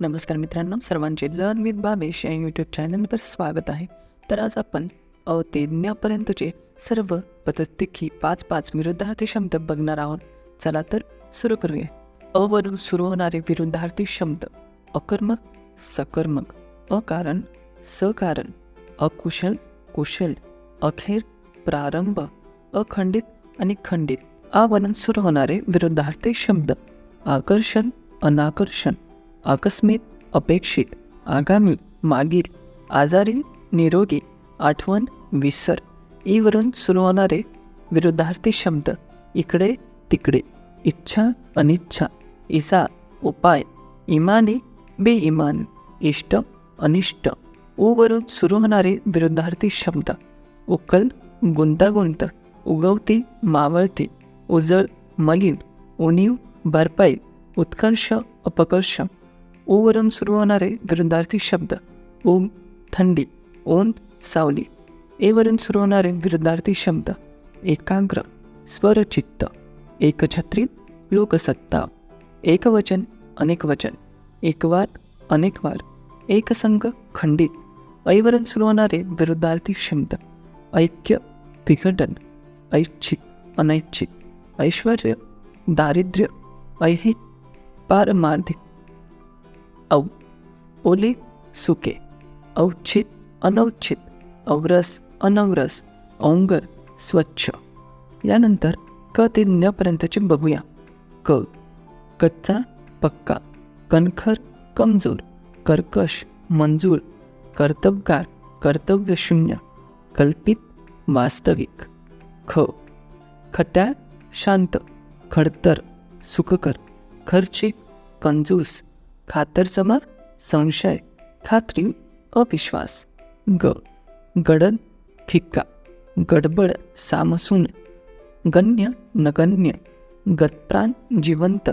नमस्कार मित्रांनो सर्वांचे लर्न विथ बाबेश या यूट्यूब चॅनलवर स्वागत आहे. तर आज आपण अ ते ज्ञापर्यंतचे सर्व पद्धतीकी पाच पाच विरुद्धार्थी शब्द बघणार आहोत. चला तर सुरू करूया. अवरून सुरू होणारे विरुद्धार्थी शब्द. अकर्मक सकर्मक. अकारण सकारण. अकुशल कुशल. अखेर प्रारंभ. अखंडित आणि खंडित. आवरण सुरू होणारे विरुद्धार्थी शब्द. आकर्षण अनाकर्षण. आकस्मित अपेक्षित आगामी मागील आजारी निरोगी आठवण विसर ईवरून सुरू होणारे विरुद्धार्थी शब्द इकडे तिकडे इच्छा अनिच्छा इसा उपाय इमानी बेइमान इष्ट अनिष्ट ऊवरून सुरू होणारे विरुद्धार्थी शब्द उकल गुंतागुंत उगवती मावळती उजळ मलिन उणीव भरपाई उत्कर्ष अपकर्ष ओवरून सुरू होणारे विरुद्धार्थी शब्द ओम थंडी ओम सावली एवरून सुरू होणारे विरुद्धार्थी शब्द एकाग्र स्वरचित्त एकछत्रित लोकसत्ता एकवचन अनेकवचन एकवार अनेकवार एकसंग खंडित ऐवरून सुरू होणारे विरुद्धार्थी शब्द ऐक्य विघटन ऐच्छिक अनैच्छिक ऐश्वर दारिद्र्य ऐहिक पारमार्थिक औ ओले सुके औच्छित अनौच्छित औरस अनवरस औंगर स्वच्छ. यानंतर क ते ज्ञपर्यंतचे बघूया. क कच्चा पक्का कणखर कमजोर कर्कश मंजूर कर्तबगार कर्तव्यशून्य कल्पित वास्तविक. ख खट्याळ शांत खडतर सुखकर खर्चिक कंजूस खातरजमा संशय खात्री अविश्वास ग गडद फिक्का गडबड सामसून गण्य नगण्य गतप्राण जिवंत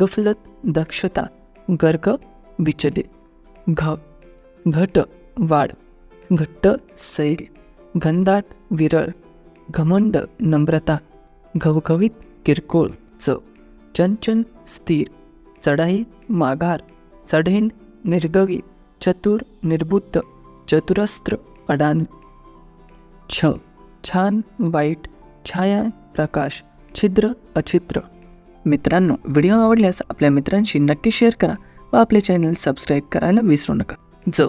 गफलत दक्षता गर्ग विचलित घ घट वाढ घट्ट सैल घनदाट विरळ घमंड नम्रता घवघवीत किरकोळ च चंचल स्थिर चढाई माघार चढेन निर्गवी चतुर निर्बुद्ध चतुरस्त्र अडान। छ. छान वाईट छाया प्रकाश छिद्र अछिद्र। मित्रांनो व्हिडिओ आवडल्यास आपल्या मित्रांशी नक्की शेअर करा व आपले चॅनल सबस्क्राईब करायला विसरू नका. ज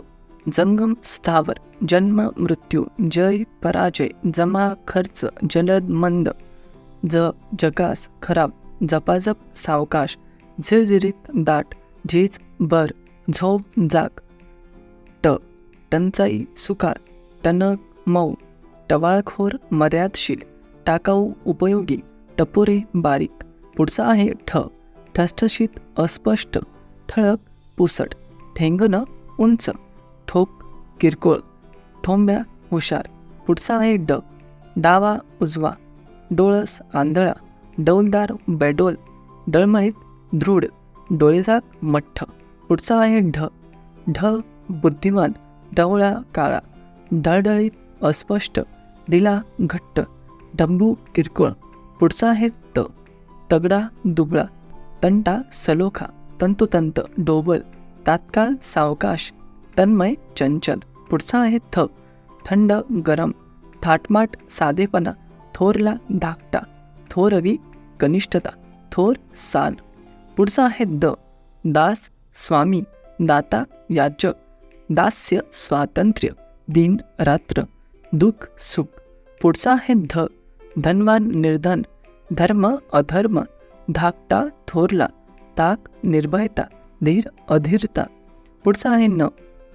जंगम स्थावर जन्म मृत्यू जय पराजय जमा खर्च जलद मंद ज जगास खराब जपाजप सावकाश झिरझिरीत दाट झीज बर झोप जाग. ट. टंचाई सुकाळ टणक मऊ. टवाळखोर मर्यादशील. टाकाऊ उपयोगी. टपोरे बारीक. पुढचा आहे ठ. ठसठशीत अस्पष्ट. ठळक पुसट. ठेंगणं उंच. ठोक किरकोळ. ठोंब्या हुशार. पुढचा आहे ड. डावा उजवा. डोळस आंधळा. डौलदार बेडोल. डळमळीत दृढ डोळेजाग मठ्ठ पुढचा आहे ढ. ढ बुद्धिमान डवळा काळा डळडळीत अस्पष्ट दिला घट्ट डंबू किरकोळ पुढचा आहे त. तगडा दुबळा तंटा सलोखा तंतुतंत डोबल तात्काळ सावकाश तन्मय चंचल पुढचा आहे थ. थंड गरम थाटमाट साधेपणा थोरला धाकटा थोरवी कनिष्ठता थोर सान. पुढचा आहे द. दास स्वामी दाता याचक दास्य स्वातंत्र्य दिन रात्र. दुःख सुख. पुढचा आहे ध. धनवान निर्धन. धर्म अधर्म. धाकटा थोरला. ताक निर्भयता. धीर अधीरता. पुढचा आहे न.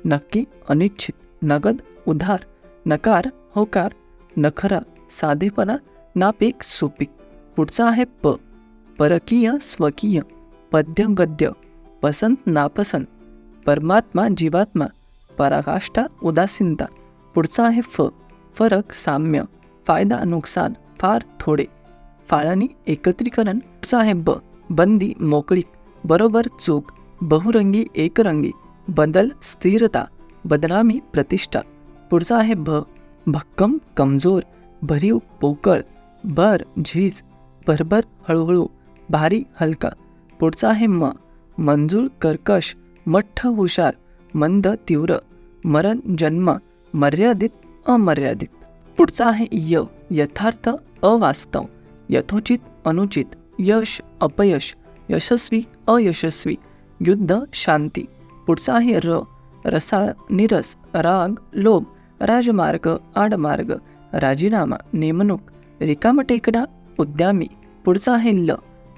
नक्की अनिच्छित नगद उधार. नकार होकार. नखरा. साधेपणा. नापीक सुपीक. पुढचा आहे प. परकीय स्वकीय. पद्य गद्य पसंत नापसंत परमात्मा जीवात्मा पराकाष्ठा उदासीनता पुढचा आहे फ फरक साम्य फायदा नुकसान फार थोडे. फाळणी एकत्रीकरण पुढचा आहे ब बंदी मोकळीक बरोबर चूक बहुरंगी एकरंगी बदल स्थिरता बदनामी प्रतिष्ठा. पुढचा आहे भ भक्कम कमजोर भरीव पोकळ बर झीज भरभर हळूहळू भारी हलका पुढचा आहे म मंजूर कर्कश मठ्ठ हुशार मंद तीव्र मरण जन्म मर्यादित अमर्यादित. पुढचा आहे य यथार्थ अवास्तव. यथोचित अनुचित यश अपयश यशस्वी अयशस्वी युद्ध शांती. पुढचा आहे र रसाळ निरस राग लोभ राजमार्ग आडमार्ग राजीनामा नेमणूक रिकामटेकडा उद्यामी. पुढचा आहे ल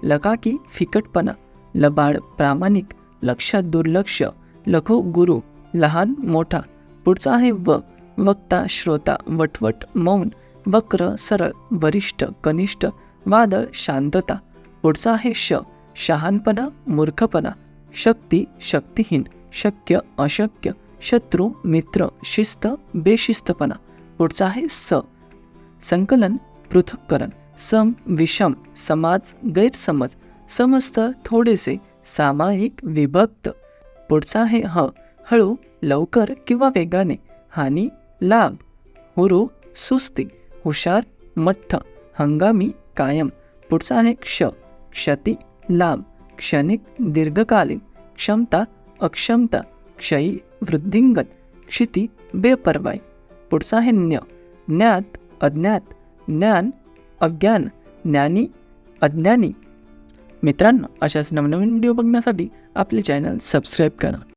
लकाकी फिकटपणा लबाड प्रामाणिक लक्षात दुर्लक्ष लघु गुरु लहान मोठा पुढचा आहे व वक्ता श्रोता वटवट मौन वक्र सरळ वरिष्ठ कनिष्ठ वादळ शांतता पुढचा आहे श शहानपणा मूर्खपणा शक्ती शक्तिहीन शक्य अशक्य शत्रू मित्र शिस्त बेशिस्तपणा पुढचा आहे स संकलन पृथक्करण. सम विषम समाज गैरसमज समस्त थोडेसे सामायिक विभक्त. पुढचा आहे ह हळू लवकर किंवा वेगाने हानी लाभ हुरू सुस्ती हुशार मठ्ठ हंगामी कायम. पुढचा आहे क्ष क्षती लाभ क्षणिक दीर्घकालीन. क्षमता अक्षमता क्षयी वृद्धिंगत. क्षिती बेपरवाई. पुढचा आहे ज्ञ ज्ञात अज्ञात. ज्ञान अज्ञान ज्ञानी अज्ञानी. मित्रांनो अशाच नवनवीन व्हिडिओ बघण्यासाठी आपले चॅनल सबस्क्राईब करा.